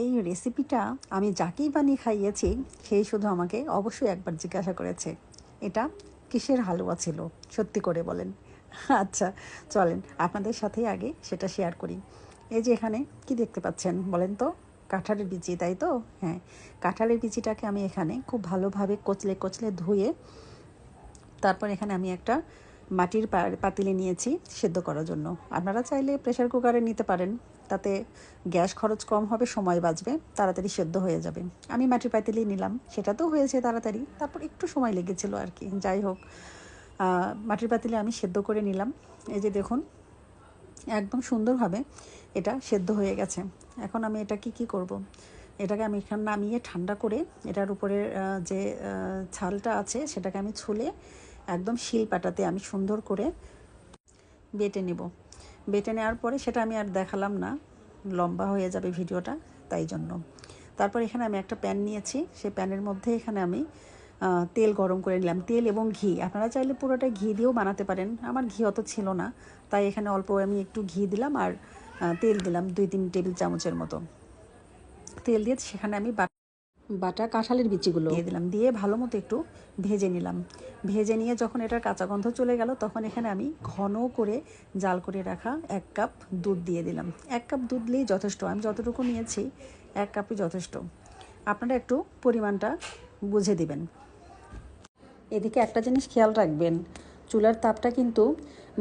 এই রেসিপিটা আমি যাকেই বানিয়ে খাইয়েছি সেই শুধু আমাকে অবশ্যই একবার জিজ্ঞাসা করেছে। এটা কিসের হালুয়া ছিল? সত্যি করে বলেন। আচ্ছা চলেন আপনাদের সাথেই আগে সেটা শেয়ার করি। এই যে এখানে কি দেখতে পাচ্ছেন বলেন তো? কাঁঠালের বিচি, তাই তো? হ্যাঁ কাঁঠালের বিচিটাকে আমি এখানে খুব ভালোভাবে কচলে কচলে ধুয়ে তারপর এখানে আমি একটা মাটির পাতিলে নিয়েছি সেদ্ধ করার জন্য। আপনারা চাইলে প্রেশার কুকারে নিতে পারেন। তাতে গ্যাস খরচ কম হবে সময় বাঁচবে তাড়াতাড়ি সেদ্ধ হয়ে যাবে। আমি মাটির পাতিলেই নিলাম সেটা তো হয়েছে তাড়াতাড়ি তারপর একটু সময় লেগেছিল আর কি। যাই হোক মাটির পাতিলে আমি সেদ্ধ করে নিলাম। এই যে দেখুন একদম সুন্দরভাবে এটা সেদ্ধ হয়ে গেছে। এখন আমি এটা কি কি করব। এটাকে আমি এখানে নামিয়ে ঠান্ডা করে এটার উপরের আহ, যে ছালটা আছে সেটাকে আমি ছুলে একদম শিল পাটাতে আমি সুন্দর করে বেটে নেব। বেটে নেওয়ার পরে সেটা আমি আর দেখালাম না। লম্বা হয়ে যাবে ভিডিওটা, তাই জন্য। তারপর এখানে আমি একটা প্যান নিয়েছি। সেই প্যানের মধ্যে এখানে আমি তেল গরম করে নিলাম। তেল এবং ঘি। আপনারা চাইলে পুরোটা ঘি দিয়েও বানাতে পারেন। আমার ঘি অত ছিল না। তাই এখানে অল্প আমি একটু ঘি দিলাম আর তেল দিলাম দুই তিন টেবিল চামচের মতো। তেল দিয়ে সেখানে আমি বাটা কাঁঠালের বিচিগুলো। দিয়ে দিলাম। দিয়ে ভালো মতো একটু ভেজে নিলাম। ভেজে নিয়ে যখন এটার কাঁচা গন্ধ চলে গেল, তখন এখানে আমি ঘন করে জাল করে রাখা এক কাপ দুধ দিয়ে দিলাম। এক কাপ দুধ দিলেই যথেষ্ট। আমি যতটুকু নিয়েছি, এক কাপই যথেষ্ট। আপনারা একটু পরিমাণটা বুঝে দিবেন। এদিকে একটা জিনিস খেয়াল রাখবেন চুলার তাপটা কিন্তু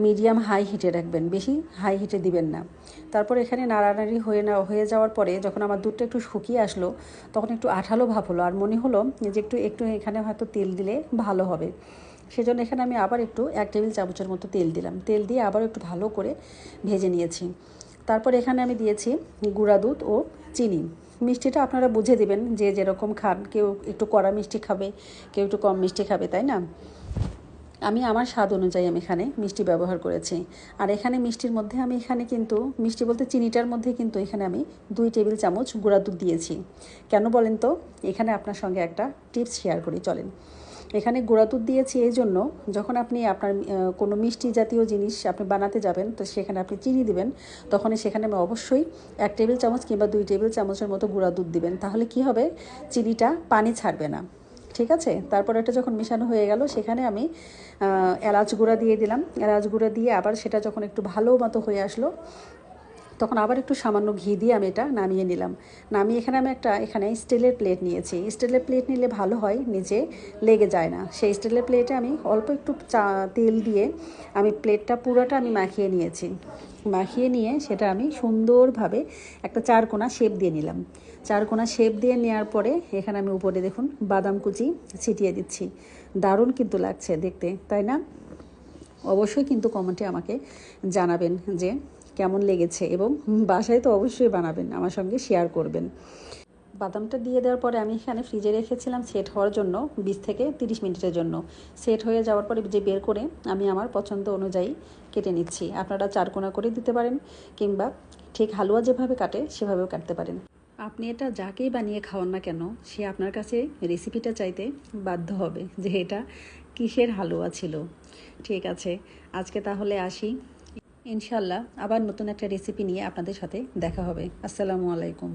মিডিয়াম হাই হিটে রাখবেন, বেশি হাই হিটে দিবেন না। তারপর এখানে নাড়ানাড়ি হয়ে না, হয়ে যাওয়ার পরে যখন আমার দুধটা একটু শুকিয়ে আসলো, তখন একটু আঠালো ভাব হলো। আর মনে হলো যে একটু একটু এখানে হয়তো তেল দিলে ভালো হবে। সেজন্য এখানে আমি আবার একটু এক টেবিল চামচের মতো তেল দিলাম। তেল দিয়ে আবার একটু ভালো করে ভেজে নিয়েছি। তারপর এখানে আমি দিয়েছি গুঁড়া দুধ ও চিনি। মিষ্টিটা আপনারা বুঝে দিবেন যে যেরকম খান, কেউ একটু কড়া মিষ্টি খাবে, কেউ একটু কম মিষ্টি খাবে, তাই না? আমি আমার স্বাদ অনুযায়ী আমি এখানে মিষ্টি ব্যবহার করেছি। আর এখানে মিষ্টির মধ্যে আমি এখানে কিন্তু, মিষ্টি বলতে চিনিটার মধ্যে কিন্তু এখানে আমি দুই টেবিল চামচ গুঁড়া দুধ দিয়েছি। কেন বলেন তো? এখানে আপনার সঙ্গে একটা টিপস শেয়ার করি, চলেন। এখানে গুঁড়া দুধ দিয়েছি এই জন্য যখন আপনি আপনার কোনো মিষ্টি জাতীয় জিনিস আপনি বানাতে যাবেন, তো সেখানে আপনি চিনি দিবেন, তখন সেখানে আমি অবশ্যই এক টেবিল চামচ কিংবা দুই টেবিল চামচের মতো গুঁড়া দুধ দিবেন। তাহলে কি হবে? চিনিটা পানি ছাড়বে না। ঠিক আছে? তারপর এটা যখন মিশানো হয়ে গেল, সেখানে আমি এলাচ গুঁড়া দিয়ে দিলাম। এলাচ গুঁড়া দিয়ে আবার সেটা যখন একটু ভালো মতো হয়ে আসলো তখন আবার একটু সামান্য ঘি দিয়ে আমি এটা নামিয়ে নিলাম। নামিয়ে এখানে আমি একটা, এখানে স্টিলের প্লেট নিয়েছি। স্টিলের প্লেট নিলে ভালো হয় নিচে লেগে যায় না। সেই স্টিলের প্লেটে আমি অল্প একটু চা, তেল দিয়ে আমি প্লেটটা পুরোটা আমি মাখিয়ে নিয়েছি। মাখিয়ে নিয়ে সেটা আমি সুন্দরভাবে একটা চারকোনা শেপ দিয়ে নিলাম। চারকোনা শেপ দিয়ে নেওয়ার পরে এখানে আমি উপরে দেখুন বাদাম কুচি ছিটিয়ে দিচ্ছি। দারুণ কিন্তু লাগছে দেখতে, তাই না? অবশ্যই কিন্তু কমেন্টে আমাকে জানাবেন যে কেমন লেগেছে এবং বাসায় তো অবশ্যই বানাবেন, আমার সঙ্গে শেয়ার করবেন। বাদামটা দিয়ে দেওয়ার পরে আমি এখানে ফ্রিজে রেখেছিলাম সেট হওয়ার জন্য বিশ থেকে তিরিশ মিনিটের জন্য। সেট হয়ে যাওয়ার পরে যে বের করে আমি আমার পছন্দ অনুযায়ী কেটে নিচ্ছি। আপনারা চারকোনা করে দিতে পারেন কিংবা ঠিক হালুয়া যেভাবে কাটে সেভাবেও কাটতে পারেন। আপনি এটা যাকেই বানিয়ে খাওয়ান না কেন, সে আপনার কাছে রেসিপিটা চাইতে বাধ্য হবে যে এটা কিসের হালুয়া ছিল? ঠিক আছে, আজকে তাহলে আসি। ইনশাল্লাহ আবার নতুন একটা রেসিপি নিয়ে আপনাদের সাথে দেখা হবে। আসসালামু আলাইকুম।